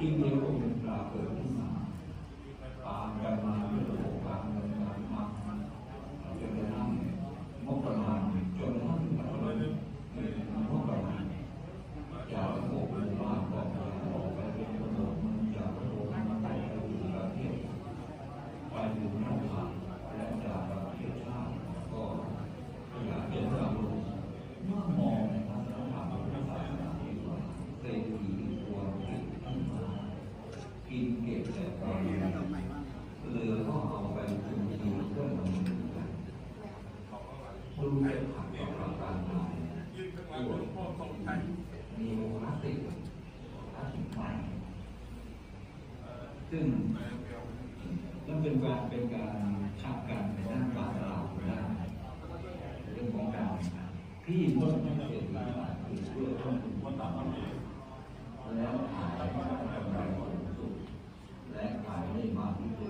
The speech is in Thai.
ที่เดียวก็ เป็นผักต่อรัการงานยืนข้นงาลังหลวงพ่อทรงไทยมีโมหะติรักใหม่ซึ่งต้องเป็นการเป็นการขัดการในด้านปากเราได้เรื่องของการที่มุ่งให้เกิดขึ้วมาคือเพื่อต้นทุนแล้วขายได้มากที่สุดและขายได้มากที่สุด